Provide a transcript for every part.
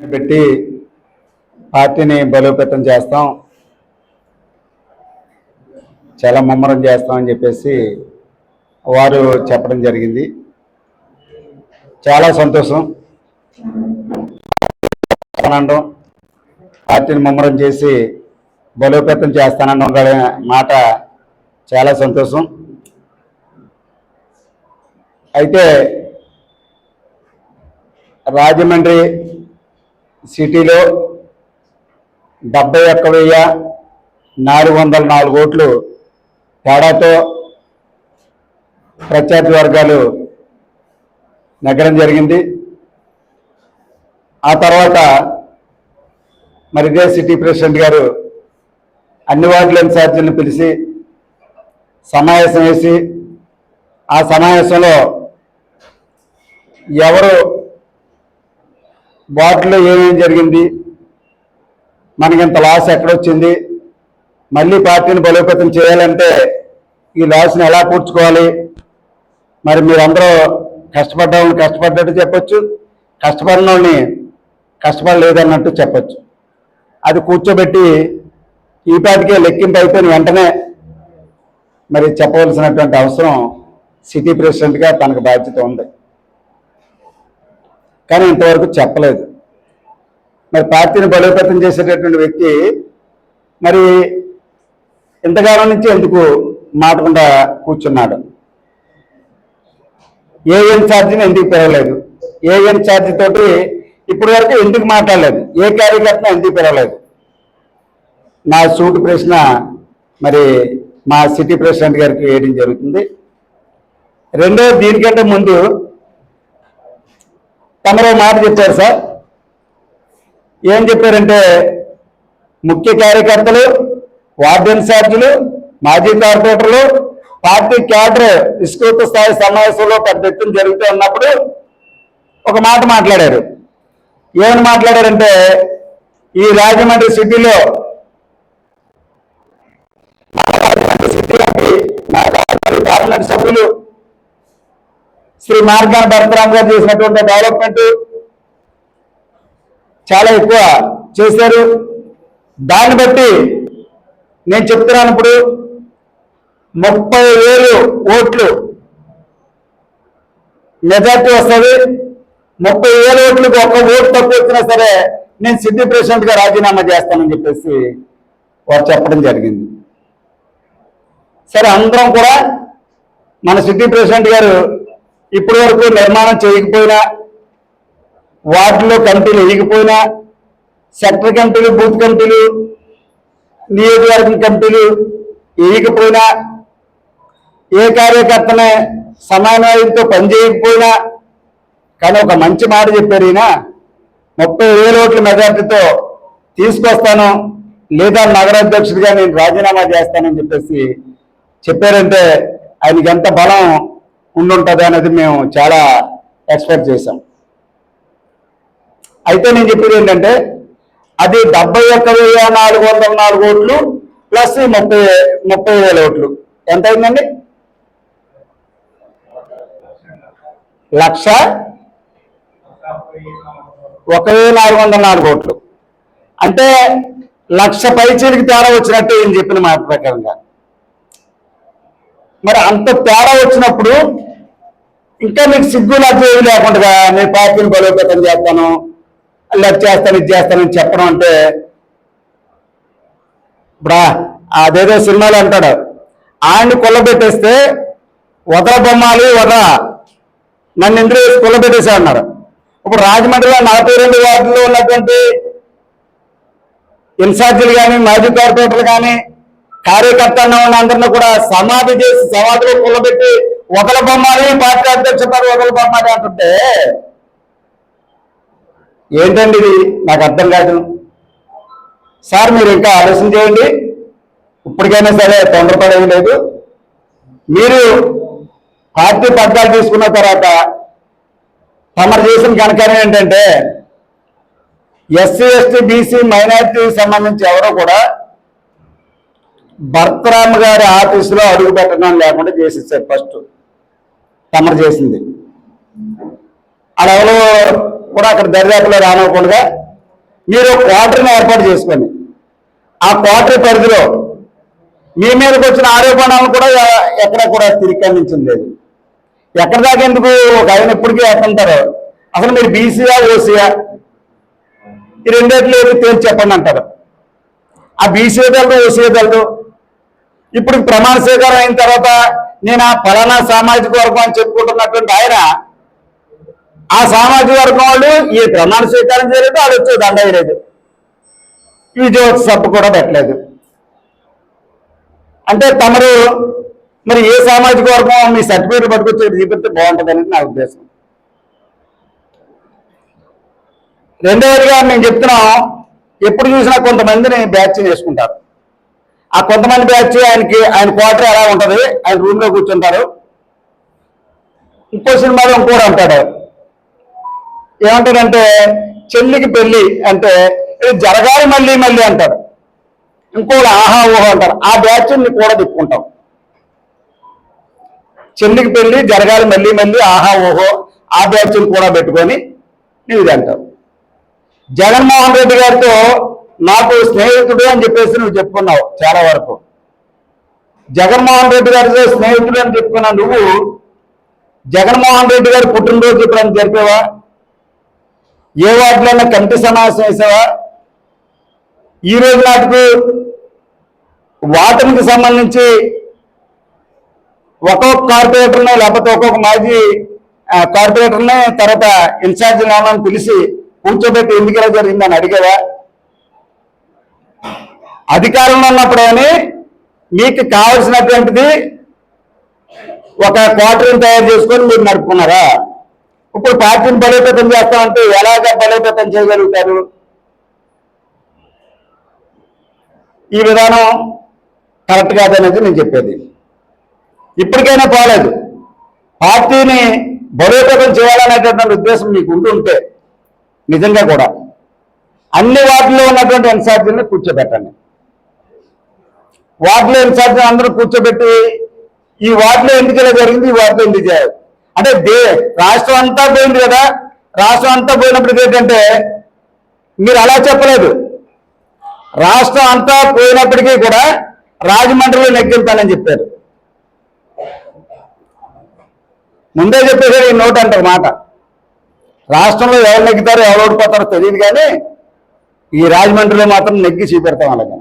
పెట్టి పార్టీని బలోపేతం చేస్తాం. చాలా ముమ్మరం చేస్తామని చెప్పేసి వారు చెప్పడం జరిగింది. చాలా సంతోషం. అనడం. పార్టీని ముమ్మరం చేసి బలోపేతం చేస్తానన్న మాట చాలా సంతోషం. అయితే రాజమండ్రి సిటీలో డెబ్బై ఒక్క వెయ్యి నాలుగు వందల నాలుగు ఓట్లు తేడాతో ప్రత్యర్థి వర్గాలు నెగ్గడం జరిగింది. ఆ తర్వాత మరిదే సిటీ ప్రెసిడెంట్ గారు అన్ని వార్డుల ఇన్ఛార్జీలను పిలిచి సమావేశం వేసి ఆ సమావేశంలో ఎవరు వాటిలో ఏమేమి జరిగింది? మనకి ఇంత లాస్ ఎక్కడొచ్చింది? మళ్ళీ పార్టీని బలోపేతం చేయాలంటే ఈ లాస్ని ఎలా పూడ్చుకోవాలి? మరి మీరందరూ కష్టపడ్డామని కష్టపడ్డట్టు చెప్పచ్చు కష్టపడిన వాళ్ళని కష్టపడలేదన్నట్టు చెప్పచ్చు. అది కూర్చోబెట్టి ఈ పాటికే లెక్కింపు అయిపోయిన వెంటనే మరి చెప్పవలసినటువంటి అవసరం సిటీ ప్రెసిడెంట్గా తనకు బాధ్యత ఉంది. కానీ ఇంతవరకు చెప్పలేదు. మరి పార్టీని బలోపేతం చేసేటటువంటి వ్యక్తి మరి ఇంతకాలం నుంచి ఎందుకు మాటకుండా కూర్చున్నాడు? ఏఎన్ ఛార్జీని ఎందుకు పిలవలేదు? ఏఎన్ ఛార్జీ తోటి ఇప్పటి వరకు ఎందుకు మాట్లాడలేదు? ఏ కార్యకర్తను ఎందుకు పిలవలేదు? నా సూటు ప్రశ్న మరి మా సిటీ ప్రెసిడెంట్ గారికి వేయడం జరుగుతుంది. రెండో దీనికంటే ముందు తమరో మాట చెప్పారు సార్. ఏం చెప్పారంటే ముఖ్య కార్యకర్తలు వార్డు ఇన్ఛార్జీలు మాజీ కార్పొరేటర్లు పార్టీ క్యాడర్ విస్తృత స్థాయి సమావేశంలో పెద్ద ఎత్తున జరుగుతూ ఉన్నప్పుడు ఒక మాట మాట్లాడారు. ఏమని మాట్లాడారంటే ఈ రాజమండ్రి సిటీలో రాజమండ్రి మా రాజమండ్రి పార్లమెంట్ సభ్యులు శ్రీ మార్గాన భరతరామ్ గారు చేసినటువంటి డెవలప్మెంట్ చాలా ఎక్కువ చేశారు. దాన్ని బట్టి నేను చెప్తున్నాను ఇప్పుడు ముప్పై వేలు ఓట్లు మెజార్టీ వస్తుంది. ముప్పై వేల ఓట్లకు ఒక్క ఓటు తక్కువ వచ్చినా సరే నేను సిద్ధి ప్రెసిడెంట్గా రాజీనామా చేస్తానని చెప్పేసి వారు చెప్పడం జరిగింది. సరే అందరం కూడా మన సిద్ధి ప్రెసిడెంట్ గారు ఇప్పటి వరకు నిర్మాణం చేయకపోయినా వార్డులో కమిటీలు వేయకపోయినా సెక్టర్ కమిటీలు బూత్ కమిటీలు నియోజకవర్గం కమిటీలు వేయకపోయినా ఏ కార్యకర్తనే సమన్వయంతో పనిచేయకపోయినా కానీ ఒక మంచి మాట చెప్పారు ఈయన ముప్పై వేల ఓట్ల మెజార్టీతో తీసుకొస్తాను లేదా నగరాధ్యక్షుడిగా నేను రాజీనామా చేస్తానని చెప్పేసి చెప్పారంటే ఆయనకి ఎంత బలం ఉండుంటుంది అనేది మేము చాలా ఎక్స్పెక్ట్ చేశాం. అయితే నేను చెప్పేది ఏంటంటే అది డెబ్బై ఒక్క వెయ్యి నాలుగు వందల నాలుగు ఓట్లు ప్లస్ ముప్పై ముప్పై వేల ఓట్లు. ఎంత అయిందండి? లక్ష ఒక వెయ్యి నాలుగు వందల నాలుగు ఓట్లు. అంటే లక్ష పైచీలకి తేడా వచ్చినట్టు ఏం చెప్పిన మాట ప్రకారంగా. మరి అంత తేడా వచ్చినప్పుడు ఇంకా మీకు సిగ్గు లజ్జ లేకుండా నేను పార్టీని బలోపేతం చేస్తాను లెఫ్ట్ చేస్తాను ఇది చేస్తానని చెప్పడం అంటే ఇప్పుడా అదేదో సినిమాలు అంటాడు. ఆయన్ని కుల్లబెట్టేస్తే వదల బొమ్మాలి వద నన్ను ఇంద్ర వేసి కుల్లబెట్టేసా అన్నారు. ఇప్పుడు రాజమండ్రిలో నలభై రెండు వార్డుల్లో ఉన్నటువంటి ఇన్ఛార్జీలు కానీ మాజీ కార్పొరేటర్లు కానీ కార్యకర్తలు ఉన్న అందరిని కూడా సమాధి చేసి సమాధిలో కుల్లబెట్టి ఒకల బొమ్మాలి పార్టీ అధ్యక్ష పదవి ఒకల బొమ్మాలి అంటుంటే ఏంటండి ఇది? నాకు అర్థం కాదు. సార్ మీరు ఇంకా ఆలోచన చేయండి. ఇప్పటికైనా సరే తొందరపడేది లేదు. మీరు పార్టీ పథకాలు తీసుకున్న తర్వాత తమరు చేసిన కనకారం ఏంటంటే ఎస్సీ ఎస్టీ బీసీ మైనారిటీకి సంబంధించి ఎవరో కూడా భర్తరామ్ గారి ఆఫీసులో అడుగు పెట్టడం లేకుండా చేసేసారు ఫస్ట్. కమర్ చేసింది. అలా ఎవరో కూడా అక్కడ దర్యాప్తులో రానివ్వకుండా మీరు క్వార్టర్ని ఏర్పాటు చేసుకొని ఆ క్వార్టర్ పరిధిలో మీ మీదకి వచ్చిన ఆరోపణలను కూడా ఎక్కడ కూడా తిరిగి లేదు ఎక్కడ దాకా ఎందుకు ఒక ఆయన ఎప్పటికీ ఎక్కడంటారు? అసలు మీరు బీసీయా ఓసీయా? ఈ రెండేట్లు తేల్చి చెప్పండి అంటారు. ఆ బీసీ తెలదు ఓసీ తెలదు ఇప్పుడు ప్రమాణ స్వీకారం అయిన తర్వాత నేను ఆ ఫలానా సామాజిక వర్గం అని చెప్పుకుంటున్నటువంటి ఆయన ఆ సామాజిక వర్గం వాళ్ళు ఈ ప్రమాణ స్వీకారం చేయలేదు వాళ్ళు వచ్చే దండ వేయలేదు. ఈ కూడా పెట్టలేదు. అంటే తమరు మరి ఏ సామాజిక వర్గం మీ సర్టిఫికేట్ పట్టుకొచ్చి చూపిస్తే బాగుంటుంది నా ఉద్దేశం. రెండవదిగా మేము చెప్తున్నాం ఎప్పుడు చూసినా కొంతమందిని బ్యాచ్ చేసుకుంటారు. ఆ కొంతమంది బ్యాచ్ ఆయనకి ఆయన క్వార్టర్ ఎలా ఉంటది ఆయన రూమ్లో కూర్చుంటారు. ఇంకో సినిమాలో ఇంకోటి అంటాడు. ఏమంటాడంటే చెల్లికి పెళ్ళి అంటే ఇది జరగాలి మళ్ళీ మళ్ళీ అంటారు ఇంకోటి ఆహా ఊహ అంటారు ఆ బ్యాచ్ని కూడా తిప్పుకుంటాం. చెల్లికి పెళ్ళి జరగాలి మళ్ళీ మళ్ళీ ఆహా ఓహో ఆ బ్యాచ్ని కూడా పెట్టుకొని నువ్వు ఇది అంటావు జగన్మోహన్ రెడ్డి గారితో నాకు స్నేహితుడు అని చెప్పేసి నువ్వు చెప్పుకున్నావు చాలా వరకు. జగన్మోహన్ రెడ్డి గారితో స్నేహితుడు అని చెప్పుకున్నా నువ్వు జగన్మోహన్ రెడ్డి గారు పుట్టినరోజు ఎప్పుడైనా జరిపేవా? ఏ వాటిలోనే కంటి సమావేశం వేసావా? ఈ రోజు నాటికి వాటమికి సంబంధించి ఒక్కొక్క కార్పొరేటర్ని లేకపోతే ఒక్కొక్క మాజీ కార్పొరేటర్ని తర్వాత ఇన్ఛార్జ్ నామని పిలిచి కూర్చోబెట్టి ఎందుకు ఇలా జరిగిందని అడిగేవా? అధికారంలో ఉన్నప్పుడు కానీ మీకు కావలసినటువంటిది ఒక క్వార్టర్ని తయారు చేసుకొని మీరు నడుపుకున్నారా? ఇప్పుడు పార్టీని బలోపేతం చేస్తామంటే ఎలాగ బలోపేతం చేయగలుగుతారు? ఈ విధానం కరెక్ట్ కాదనేది నేను చెప్పేది. ఇప్పటికైనా పోలేదు. పార్టీని బలోపేతం చేయాలనేటటువంటి ఉద్దేశం మీకు ఉంటుంటే నిజంగా కూడా అన్ని వాటిలో ఉన్నటువంటి ఎన్సార్జీని కూర్చోబెట్టండి. వార్డులో ఇన్ఛార్జ్ అందరూ కూర్చోబెట్టి ఈ వార్డులో ఎందుకు ఇలా జరిగింది ఈ వార్డులో ఎందుకు చేయాలి? అంటే దే రాష్ట్రం అంతా పోయింది కదా. రాష్ట్రం అంతా పోయినప్పుడు ఏంటంటే మీరు అలా చెప్పలేదు. రాష్ట్రం అంతా పోయినప్పటికీ కూడా రాజమండ్రిలో నెగ్గిస్తానని చెప్పారు. ముందే చెప్పేసారు ఈ నోట్ అంటారు మాట. రాష్ట్రంలో ఎవరు నెగ్గుతారో ఎవరు ఓడిపోతారో తెలియదు కానీ ఈ రాజమండ్రిలో మాత్రం నెగ్గి చూపెడతాం అలాగే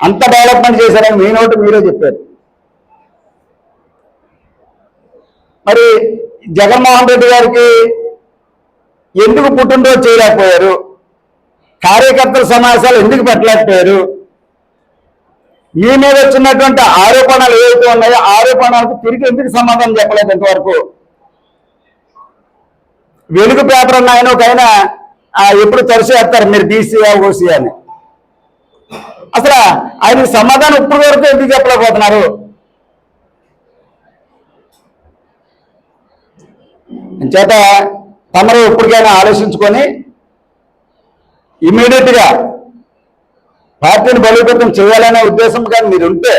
అంత డెవలప్మెంట్ చేశారని మీ నోటు మీరే చెప్పారు. మరి జగన్మోహన్ రెడ్డి గారికి ఎందుకు పుట్టినరోజు చేయలేకపోయారు? కార్యకర్తల సమావేశాలు ఎందుకు పెట్టలేకపోయారు? మీ మీద వచ్చినటువంటి ఆరోపణలు ఏవైతే ఉన్నాయో ఆరోపణలకు తిరిగి ఎందుకు సమాధానం చెప్పలేదు ఇంతవరకు? వెలుగు పేపర్ అన్న ఆయన ఒక ఆయన ఎప్పుడు తరచు వేస్తారు మీరు బీసీఆ ఓసీ అని. అసలు ఆయన సమాధానం ఇప్పుడు వరకు ఎందుకు చెప్పలేకపోతున్నారు? చేత తమరు ఇప్పటికైనా ఆలోచించుకొని ఇమీడియట్గా పార్టీని బలోపేతం చేయాలనే ఉద్దేశం కానీ మీరు ఉంటే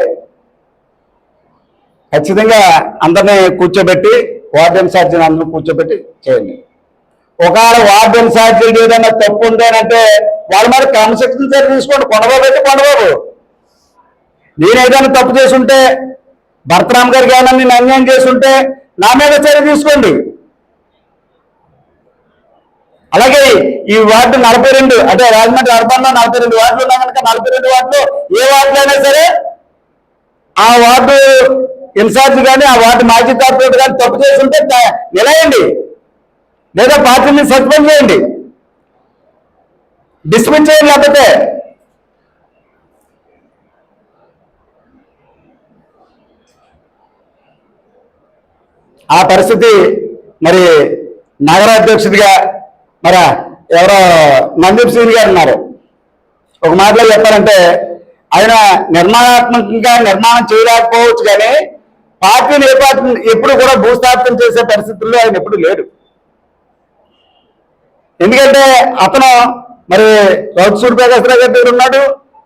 ఖచ్చితంగా అందరినీ కూర్చోబెట్టి వార్డెన్ సార్జన్ అందరూ కూర్చోబెట్టి చేయండి. ఒకవేళ వార్డు ఇన్ఛార్జి ఏదైనా తప్పు ఉందేనంటే వాళ్ళు మరి క్రమశిక్షణ చర్య తీసుకోండి. కొండబాబు అయితే కొండబాబు. నేను ఏదైనా తప్పు చేసుంటే భర్తరామ్ గారికి ఏమైనా నేను అన్యాయం చేసుంటే నా మీద చర్య తీసుకోండి. అలాగే ఈ వార్డు నలభై రెండు అంటే రాజమండ్రి అర్బన్లో నలభై రెండు వార్డులు ఉన్నా కనుక నలభై రెండు వార్డులు ఏ వార్డులో అయినా సరే ఆ వార్డు ఇన్ఛార్జ్ కానీ ఆ వార్డు మాజీ కార్పొరేటర్ కానీ తప్పు చేస్తుంటే ద- నిలయండి. లేదా పార్టీని సస్పెండ్ చేయండి. డిస్మిస్ చేయండి లేకపోతే ఆ పరిస్థితి మరి నగరాధ్యక్షుడిగా మరి ఎవరో మందీప్ సింగ్ గారు ఉన్నారు. ఒక మాటలో చెప్పాలంటే ఆయన నిర్మాణాత్మకంగా నిర్మాణం చేయలేకపోవచ్చు కానీ పార్టీని ఏ పార్టీ ఎప్పుడు కూడా భూస్థాపితం చేసే పరిస్థితుల్లో ఆయన ఎప్పుడు లేడు. ఎందుకంటే అతను మరి రౌత్ సూర్యప్రకాశ్రావు గారి దగ్గర ఉన్నాడు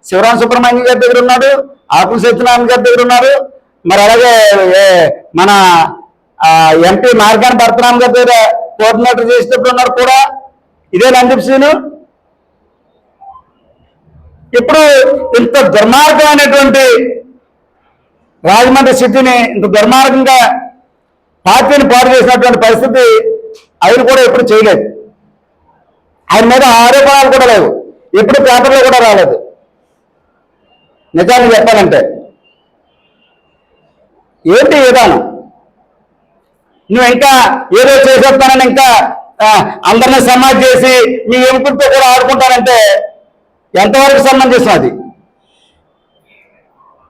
శివరాం సుబ్రహ్మణ్యం గారి దగ్గర ఉన్నాడు ఆకుల సత్యనారాయణ గారి దగ్గర ఉన్నారు మరి అలాగే మన ఎంపీ మార్గాన్ భరతరామ్ గారి దగ్గర కోఆర్డినేటర్ చేసేటప్పుడు ఉన్నారు కూడా. ఇదే నందీప్ సీను ఇప్పుడు ఇంత దుర్మార్గమైనటువంటి రాజమండ్రి సిటీని ఇంత దుర్మార్గంగా పార్టీని పాడు చేసినటువంటి పరిస్థితి ఆయన కూడా ఎప్పుడు చేయలేదు. ఆయన మీద ఆరోపణలు కూడా లేవు. ఎప్పుడు పేపర్లో కూడా రాలేదు. నిజాన్ని చెప్పాలంటే. ఏంటి విధానం? నువ్వు ఇంకా ఏదో చేసేస్తానని ఇంకా అందరిని సమాజ్ చేసి మీ ఎంపుడితో కూడా ఆడుకుంటానంటే ఎంతవరకు సంబంధించిన అది?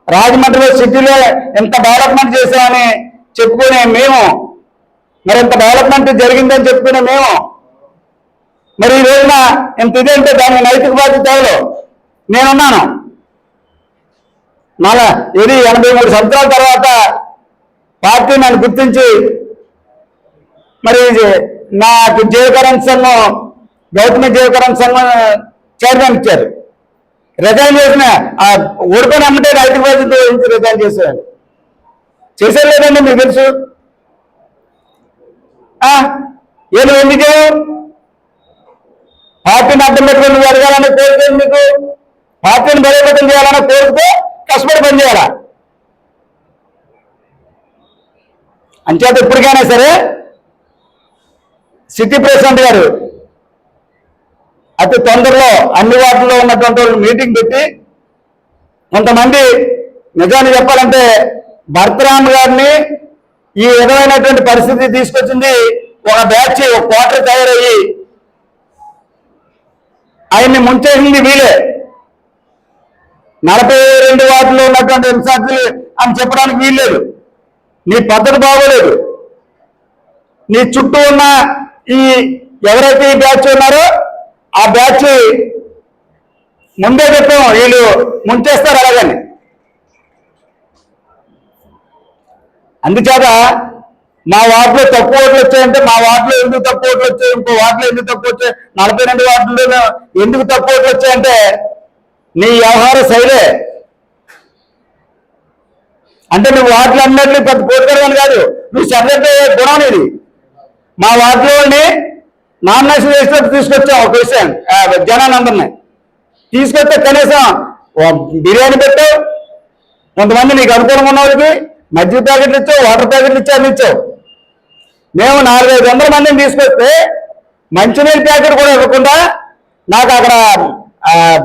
రాజమండ్రిలో సిటీలో ఎంత డెవలప్మెంట్ చేసామని చెప్పుకునే మేము మరి ఎంత డెవలప్మెంట్ జరిగిందని చెప్పుకునే మేము మరి ఈ రోజున ఇంత ఇది దాని నైతిక బాధ్యత నేనున్నాను. మళ్ళా ఇది ఎనభై మూడు సంవత్సరాల తర్వాత పార్టీ నన్ను గుర్తించి మరి ఇది నాకు జీవకరణ సంఘం గౌతమి జీవకరణ సంఘం చైర్మన్ ఇచ్చారు. రిజైన్ చేసిన ఆ ఓడిపోయిన అమ్మటే రైతు బాధ్యత వహించి రిజైన్ చేసేవాడు చేసేది లేదండి మీకు తెలుసు? ఆ, ఎందుకు పార్టీని అర్థం పెట్టుకుని నువ్వు అడగాలని కోరిక మీకు? పార్టీని బలోపేతం చేయాలన్న కోరికతో కష్టపడి పని చేయాలా అంచేత ఇప్పటికైనా సరే సిటీ ప్రెసిడెంట్ గారు అతి తొందరలో అన్ని వార్డుల్లో ఉన్నటువంటి వాళ్ళు మీటింగ్ పెట్టి కొంతమంది నిజాన్ని చెప్పాలంటే భరతరామ్ గారిని ఈ విధమైనటువంటి పరిస్థితి తీసుకొచ్చింది. ఒక బ్యాచ్ ఒక క్వార్టర్ తయారయ్యి ఆయన్ని ముంచేసింది వీలే నలభై రెండు వార్డులో ఉన్నటువంటి ఇన్ఛార్జీలు అని చెప్పడానికి వీల్లేదు. నీ పద్ధతి బాగోలేదు. నీ చుట్టూ ఉన్న ఈ ఎవరైతే ఈ బ్యాచ్ ఉన్నారో ఆ బ్యాచ్ ముందే చెప్పాం వీళ్ళు ముంచేస్తారు అలాగని. అందుచేత మా వార్డులో తక్కువ ఓట్లు వచ్చాయంటే మా వార్డులో ఎందుకు తక్కువ ఓట్లు వచ్చాయి? ఇంకో వార్డులో ఎందుకు తక్కువ వచ్చాయి? నలభై రెండు వార్డుల్లో ఎందుకు తక్కువ ఓట్లు వచ్చాయంటే నీ వ్యవహార శైలే. అంటే నువ్వు వార్డులు అన్నట్లు పెద్ద పోటుకరమని కాదు. నువ్వు సెపరేట్ గుణం ఇది? మా వార్డులోని నామినేషన్ చేసినట్టు తీసుకొచ్చాం ఒక విషయం. ఆ, జనాలందరినీ తీసుకొస్తే కనీసం బిర్యానీ పెట్టావు. కొంతమంది నీకు అనుకూలంగా ఉన్న వాళ్ళకి మధ్య ప్యాకెట్లు ఇచ్చావు వాటర్ ప్యాకెట్లు ఇచ్చావు అన్ని ఇచ్చావు. మేము నాలుగైదు వందల మందిని తీసుకొస్తే మంచినీళ్ళ ప్యాకెట్ కూడా ఇవ్వకుండా నాకు అక్కడ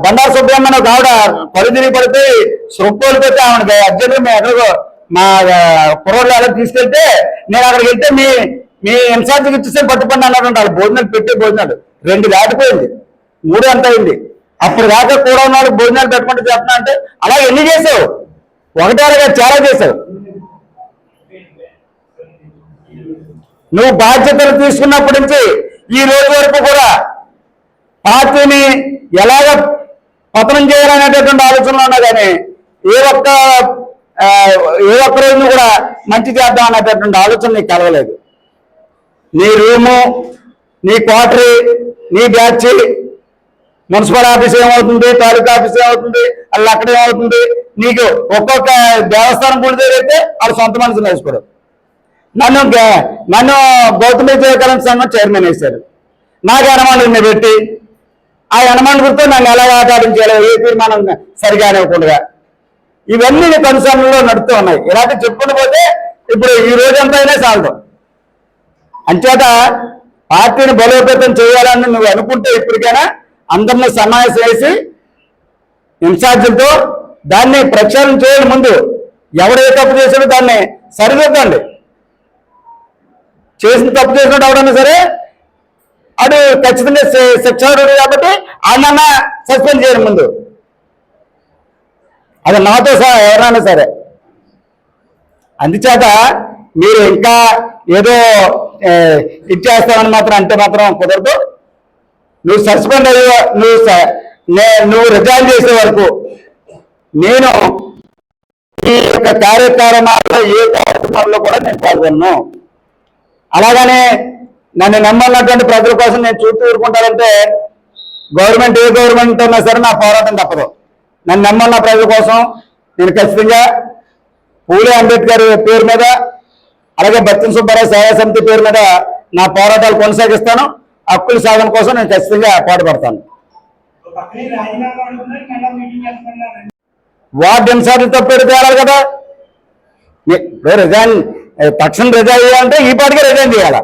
బండారు సుబ్రహ్మణ్యం ఒక ఆవిడ పడితే తిరిగి పడిపోయి పెట్టి ఆవిడ అర్జెంట్ మేము ఎక్కడికో మా కుర్రోళ్ళు అలా తీసుకెళ్తే నేను అక్కడికి వెళ్తే మీ మీ ఇన్ఛార్జ్కి ఇచ్చేసి పట్టుపండి అన్నటువంటి వాళ్ళు భోజనాలు పెట్టే భోజనాలు. రెండు దాటిపోయింది. మూడు ఎంత అయింది. అప్పుడు దాకా కూడా ఉన్నాడు భోజనాలు పెట్టమంటే చెప్తున్నా అంటే అలా ఎన్ని చేసావు? ఒకటారుగా చాలా చేసావు. నువ్వు బాధ్యతలు తీసుకున్నప్పటి నుంచి ఈ రోజు వరకు కూడా పార్టీని ఎలాగ పతనం చేయాలనేటటువంటి ఆలోచనలో ఉన్నా కానీ ఏ ఒక్క ఏ ఒక్క రోజును కూడా మంచి చేద్దాం అనేటటువంటి ఆలోచన నీకు కలగలేదు. నీ రూము నీ క్వార్టరీ నీ బ్యాచ్ మున్సిపల్ ఆఫీస్ ఏమవుతుంది తాలూకా ఆఫీస్ ఏమవుతుంది అలా అక్కడ ఏమవుతుంది నీకు ఒక్కొక్క దేవస్థానం గుడి దగ్గర అయితే వాళ్ళు సొంత మనుషులు వేసుకోవడం నన్ను నన్ను గౌతమి వివేకానంద సంఘం చైర్మన్ వేశారు. నాకు అనుమానం పెట్టి ఆ అనుమానం నన్ను ఎలా ఆటాడించాలో ఏ తీర్మానం సరిగా ఇవ్వకుండా ఇవన్నీ కనుసరణలో నడుతూ నడుస్తూ ఉన్నాయి. ఇలాంటి చెప్పుకుంటూ పోతే ఇప్పుడు ఈ రోజంతా అయినా అంచేత పార్టీని బలోపేతం చేయాలని నువ్వు అనుకుంటే ఇప్పటికైనా అందరినీ సమావేశం వేసి ఇన్ఛార్జీలతో దాన్ని ప్రక్షాళన చేయని ముందు. ఎవడు ఏ తప్పు చేసాడో దాన్ని సరిదిద్దండి. చేసిన తప్పు చేసినట్టు ఎవడన్నా సరే అడు ఖచ్చితంగా శిక్ష కాబట్టి ఆయన సస్పెండ్ చేయడం ముందు. అది నాతో సహా ఎవరైనా సరే. అందుచేత మీరు ఇంకా ఏదో ఇచ్చేస్తామని మాత్రం అంటే మాత్రం కుదరదు. నువ్వు సస్పెండ్ అయ్యే నువ్వు స- నే- నువ్వు రిజైన్ చేసే వరకు నేను ఈ యొక్క కార్యక్రమాల్లో ఏ కార్యక్రమాల్లో కూడా నేను పాల్గొన్నాను అలాగనే నన్ను నమ్మన్నటువంటి ప్రజల కోసం నేను చూస్తూ ఊరుకుంటానంటే గవర్నమెంట్ ఏ గవర్నమెంట్ ఉన్నా సరే నా పోరాటం తప్పదు. నన్ను నమ్మన్న ప్రజల కోసం నేను ఖచ్చితంగా పూలే అంబేద్కర్ పేరు మీద అలాగే బత్తిన సుబ్బారావు సేవా సమితి పేరు మీద నా పోరాటాలు కొనసాగిస్తాను. హక్కుల సాధన కోసం నేను ఖచ్చితంగా పాటుపడతాను. వార్డు ఇన్ఛార్జ్ తప్పేది తేలాలి కదా? ఏ- రిజైన్ తక్షణం రిజైన్ చేయాలంటే ఈ పాటికే రిజైన్ చేయాల?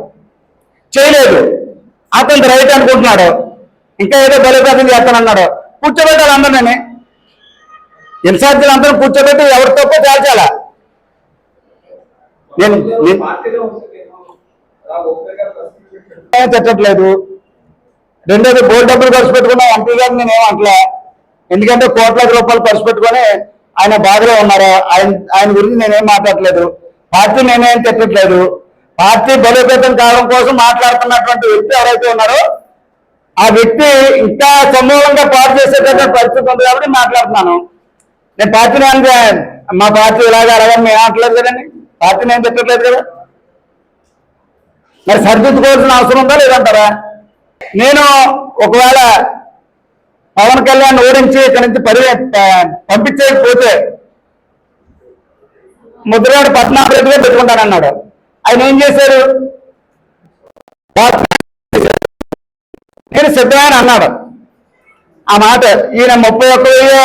చేయలేదు. అతను రైట్ అనుకుంటున్నాడు. ఇంకా ఏదో బలోపేతం చేస్తానన్నాడు. కూర్చోబెట్టాలి అందరినీ ఇన్ఛార్జీలు అందరూ కూర్చోబెట్టి ఎవరి తప్పో తేల్చాల? నేను నేను- ఏం తిట్టట్లేదు. రెండోది బోర్డు డబ్బులు ఖర్చు పెట్టుకున్న ఎంపీ గారు నేను ఏమంటలే ఎందుకంటే కోట్లాది రూపాయలు ఖర్చు పెట్టుకొని ఆయన బాధలో ఉన్నారు? ఆయన ఆయన గురించి నేనేం మాట్లాడట్లేదు. పార్టీ నేనేం చెప్పట్లేదు. పార్టీ బలోపేతం కావడం కోసం మాట్లాడుతున్నటువంటి వ్యక్తి ఎవరైతే ఉన్నారో ఆ వ్యక్తి ఇంకా సమూలంగా పాటు చేసేటటువంటి పరిస్థితి ఉంది కాబట్టి మాట్లాడుతున్నాను. నేను పార్టీని అంటే మా పార్టీ ఇలాగా అలాగని మేము అంటలేదు కదండి? పార్టీని ఏం పెట్టట్లేదు కదా? మరి సరిదిద్దుకోవాల్సిన అవసరం ఉందా లేదంటారా? నేను ఒకవేళ పవన్ కళ్యాణ్ ఓడించి ఇక్కడి నుంచి పరి ప- పంపించేయకపోతే ముద్రగాడు పట్నాభివృద్ధిగా పెట్టుకుంటానన్నాడు. ఆయన ఏం చేశారు? నేను సిద్ధమైన అన్నాడు. ఆ మాట ఈయన ముప్పై ఒక్క వెయ్యి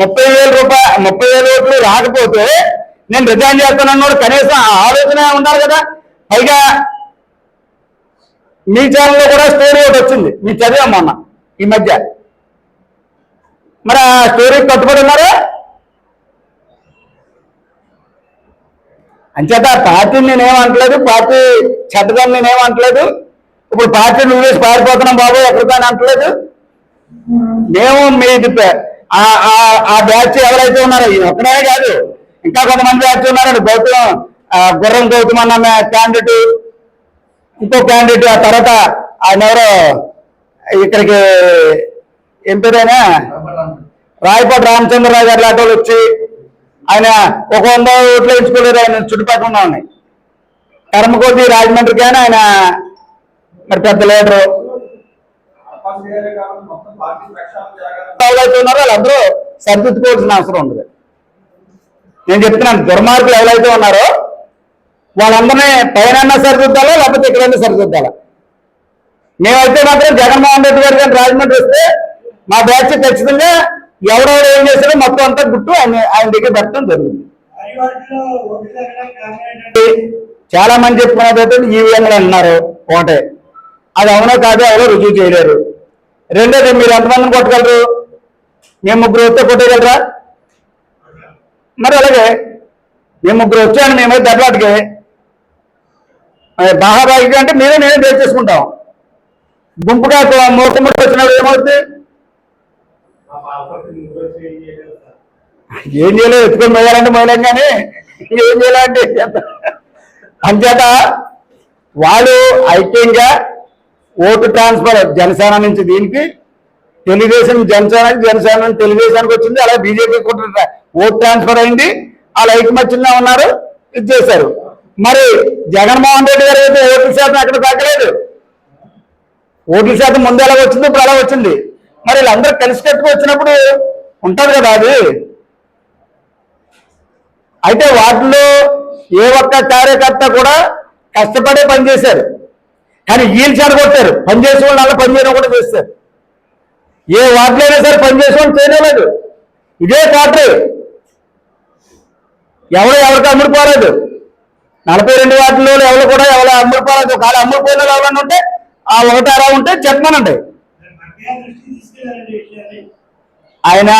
ముప్పై వేల రూపాయలు ముప్పై వేల ఓట్లు రాకపోతే నేను రిజైన్ చేస్తానన్నాడు. కనీసం ఆ ఆలోచన ఉండాలి కదా. పైగా మీ ఛానల్లో కూడా స్టోరీ ఒకటి వచ్చింది. మీ చదివాం మొన్న ఈ మధ్య. మరి ఆ స్టోరీ కట్టుబడి ఉన్నారా? అంచేత పార్టీని నేనేమంటలేదు పార్టీ చెడ్డదని నేనేమంటలేదు. ఇప్పుడు పార్టీ నువ్వేసి పారిపోతున్నాం బాబు ఎక్కడికని అంటలేదు. మేము మీది ఆ- బ్యాచ్ ఎవరైతే ఉన్నారో ఈయన ఒక్కడే కాదు ఇంకా కొంతమంది బ్యాచ్ ఉన్నారండి. గౌతమ్ ఆ, గుర్రం గౌతమ్ అన్న క్యాండిడేట్ ఇంకో క్యాండిడేట్ ఆ తర్వాత ఆయన ఎవరో ఇక్కడికి ఏం పేరైనా? రాయపాటి రామచంద్రరావు గారు లాంటి వాళ్ళు వచ్చి ఆయన ఒక వంద ఓట్లు ఎంచుకోలేరు ఆయన చుట్టుపక్కల ఉన్నాయి కర్మకోటి రాజమండ్రికి కానీ ఆయన మరి పెద్ద లీడరు. అప్పాస్ ఎవరైతే వాళ్ళందరూ సరిదిద్దుకోవాల్సిన అవసరం ఉండదు నేను చెప్తున్నాను దుర్మార్గులు ఎవరైతే ఉన్నారో వాళ్ళందరినీ పైన సరిదిద్దాలా లేకపోతే ఎక్కడైనా సరిదిద్దాలా? మేమైతే మాత్రం జగన్మోహన్ రెడ్డి గారు కానీ రాజమండ్రి వస్తే మా బ్యాచ్ ఖచ్చితంగా ఎవరెవరు ఏం చేశారో మొత్తం అంతా గుట్టు ఆయన ఆయన దగ్గర పెట్టడం ఏంటంటే చాలా మంది చెప్పుకున్నది అయితే ఈవీఎంలు అన్నారు ఒకటే అది అవునో కాదో ఎవరో రుజువు చేయలేరు. రెండోది మీరు ఎంతమందిని కొట్టగలరు? మేము ముగ్గురు వస్తే కొట్టగలరా? మరి అలాగే మేము ముగ్గురు వచ్చాను మేమైతే దెబ్బలాటికి బాహాబాయికి అంటే మీరే నేనే తెచ్చేసుకుంటాం గుంపుగా మూకముడి వచ్చినప్పుడు ఏమవుతుంది ఏం చేయలేదు ఎత్తుకొని పోయాలంటే పోయలేం కానీ ఏం చేయాలంటే అంచేత వాళ్ళు ఐక్యంగా ఓటు ట్రాన్స్ఫర్ జనసేన నుంచి దీనికి తెలుగుదేశం జనసేనకి జనసేన తెలుగుదేశానికి వచ్చింది అలా బీజేపీ కూడా ఓట్ ట్రాన్స్ఫర్ అయింది వాళ్ళు ఐకమత్యంగా ఉన్నారు ఇది చేశారు. మరి జగన్మోహన్ రెడ్డి గారు అయితే ఓట్ల శాతం అక్కడ తగ్గలేదు? ఓట్ల శాతం ముందు ఎలా వచ్చింది ఇప్పుడు అలా వచ్చింది? మరి వీళ్ళందరూ కలిసి కట్టుకు వచ్చినప్పుడు ఉంటుంది కదా అది? అయితే వాటిలో ఏ ఒక్క కార్యకర్త కూడా కష్టపడే పనిచేశారు కానీ వీళ్ళు చెడగొట్టారు. పనిచేసే వాళ్ళు అలా పనిచేయడం కూడా చేస్తారు. ఏ వార్డులో అయినా సరే పనిచేసే వాళ్ళు చేయలేదు ఇదే క్వార్టర్. ఎవరు ఎవరికి అమ్ముడుపోలేదు నలభై రెండు వాటిలో ఎవరు కూడా ఎవరు అమ్ముడుపోలేదు ఒకవేళ అమ్ముడుపోయిన వాళ్ళు ఎవరైనా ఉంటే ఆ ఒకటి అలా ఉంటే చెప్పమనండి. ఆయన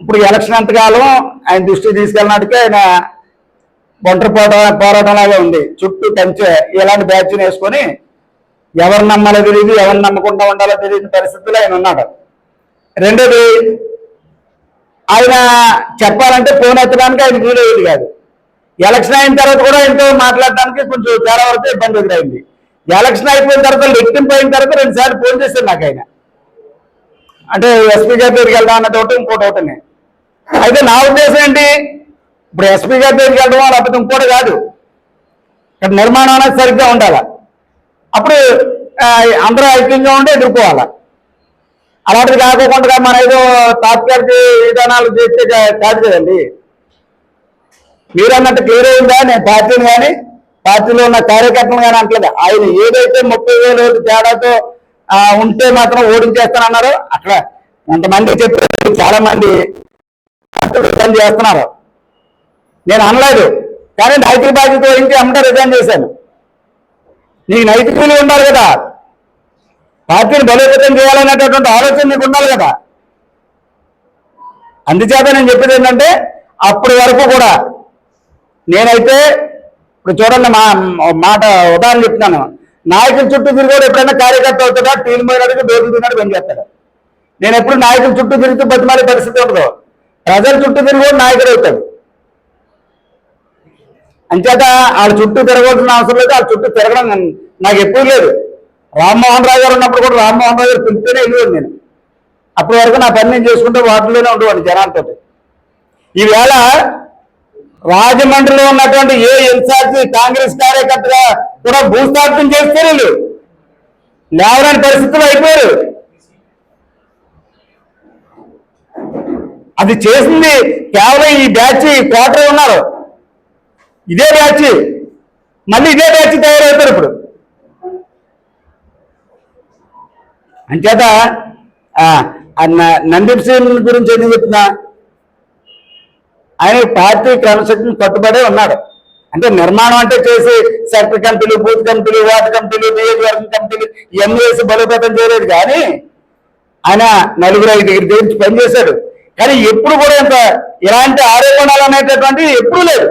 ఇప్పుడు ఎలక్షన్ ఎంతకాలం ఆయన దృష్టికి తీసుకెళ్ళినట్టుకే ఆయన ఒంటరి పోట పోరాటం లాగా ఉంది. చుట్టూ కంచె ఇలాంటి బ్యాచ్ వేసుకొని ఎవరు నమ్మాలో తెలియదు ఎవరు నమ్మకుండా ఉండాలో తెలియని పరిస్థితిలో ఆయన ఉన్నాడు. రెండోది ఆయన చెప్పాలంటే ఫోన్ ఎత్తడానికి ఆయన వీలయ్యేది కాదు. ఎలక్షన్ అయిన తర్వాత కూడా ఆయనతో మాట్లాడడానికి కొంచెం చాలా వరకు ఇబ్బంది ఎదురైంది. ఎలక్షన్ అయిపోయిన తర్వాత లెక్కింపు అయిన తర్వాత రెండుసార్లు ఫోన్ చేశారు నాకు ఆయన. అంటే ఎస్పీ గారి దగ్గరికి వెళ్దాం అన్నది ఒకటి ఇంకోటి ఒకటి అయితే నా ఉద్దేశం ఏంటి? ఇప్పుడు ఎస్పీ గారి దగ్గరికి వెళ్ళడం లేకపోతే ఇంకోటి కాదు. ఇక్కడ నిర్మాణం అనేది సరిగ్గా ఉండాలి? అప్పుడు అందరూ ఐక్యంగా ఉండి ఎదుర్కోవాలి? అలాంటిది కాకుండా మన ఏదో తాత్కాలిక విధానాలు చేస్తే కాదు కదండి. మీరు అన్నట్టు క్లియర్ అయిందా? నేను పార్టీని కానీ పార్టీలో ఉన్న కార్యకర్తలు కానీ అంటలేదు ఆయన ఏదైతే ముప్పై వేలు తేడాతో ఉంటే మాత్రం ఓడించేస్తానన్నారో అక్కడ కొంతమంది చెప్పారు చాలా మంది రిజైన్ చేస్తున్నారు. నేను అనలేదు. కానీ నైతిక బాధ్యత వహించి అమ్మట రిజైన్ చేశాను. నీకు నైతిక ఉండాలి కదా. పార్టీని బలోపేతం చేయాలనేటటువంటి ఆలోచన నీకు ఉండాలి కదా. అందుచేత నేను చెప్పేది ఏంటంటే అప్పటి వరకు కూడా నేనైతే ఇప్పుడు చూడండి మా మాట ఉదాహరణ చెప్తున్నాను. నాయకుల చుట్టూ తిరిగాడు ఎప్పుడైనా కార్యకర్త అవుతాడా? టీం పోయినట్టుగా డోర్లు తిన్నాడు పని నేను ఎప్పుడు నాయకుల చుట్టూ తిరుగుతూ బతిమాలే పరిస్థితి ఉండదు. ప్రజల చుట్టూ తిరిగి నాయకుడు అవుతాడు. అంచేత వాళ్ళ చుట్టూ తిరగవలసిన అవసరం లేదు. వాళ్ళ చుట్టూ తిరగడం నాకు ఎప్పుడు లేదు. రామ్మోహన్ రావు గారు ఉన్నప్పుడు కూడా రామ్మోహన్ రావు గారు పిలిస్తేనే వెళ్ళేవాడు నేను. అప్పటి వరకు నా పని నేను చేసుకుంటూ వాటిలోనే ఉండేవాడిని జనాలతో ఈవేళ రాజమండ్రిలో ఉన్నటువంటి ఏ ఇన్ఛార్జి కాంగ్రెస్ కార్యకర్తగా కూడా భూస్థాపితం చేస్తారు వీళ్ళు పరిస్థితులు అయిపోయారు. అది చేసింది కేవలం ఈ బ్యాచ్ క్వార్టర్ ఉన్నారు. ఇదే బ్యాచ్. మళ్ళీ ఇదే బ్యాచ్ తయారవుతారు ఇప్పుడు. అంచేత ఆ, నందీప్ సింగ్ గురించి ఎందుకు చెప్తున్నా? ఆయన పార్టీ క్రమశిక్షణ కట్టుబడే ఉన్నాడు. అంటే నిర్మాణం అంటే చేసి సెక్టర్ కమిటీలు బూత్ కమిటీలు వార్డు కమిటీలు నియోజకవర్గం కమిటీలు ఇవన్నీ వేసి బలోపేతం చేయలేదు కానీ ఆయన నలుగురు ఐదుగురు గురించి పనిచేశాడు కానీ ఎప్పుడు కూడా ఇంత ఇలాంటి ఆరోపణలు అనేటటువంటివి ఎప్పుడూ లేదు.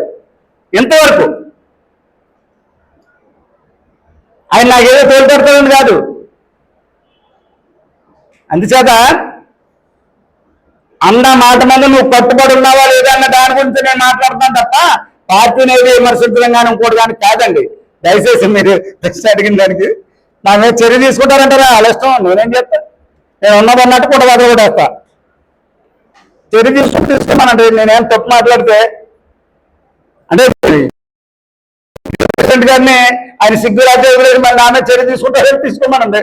ఇంతవరకు ఆయన నాకేదో తోలుపెడతాడని కాదు. అందుచేత అన్న మాట మీద నువ్వు కట్టుబడి ఉన్నావా లేదా అన్న దాని గురించి నేను మాట్లాడతాను తప్ప పార్టీని ఏది విమర్శించడం కానీ ఇంకోటి కానీ కాదండి. దయచేసి మీరు ప్రశ్న అడిగిన దానికి నా మీద చర్య తీసుకుంటారంటారా? వాళ్ళ నేనేం చేస్తా? నేను ఉన్నదన్నట్టు కూడా వదలు కూడా వేస్తా చర్య తీసుకుని తీసుకోమనండి నేనేం తప్పు మాట్లాడితే అంటే ప్రెసిడెంట్ గారిని ఆయన సిగ్గు రాజ్యం వదిలేసి మరి నా మీద చర్య తీసుకుంటారని తీసుకోమనండి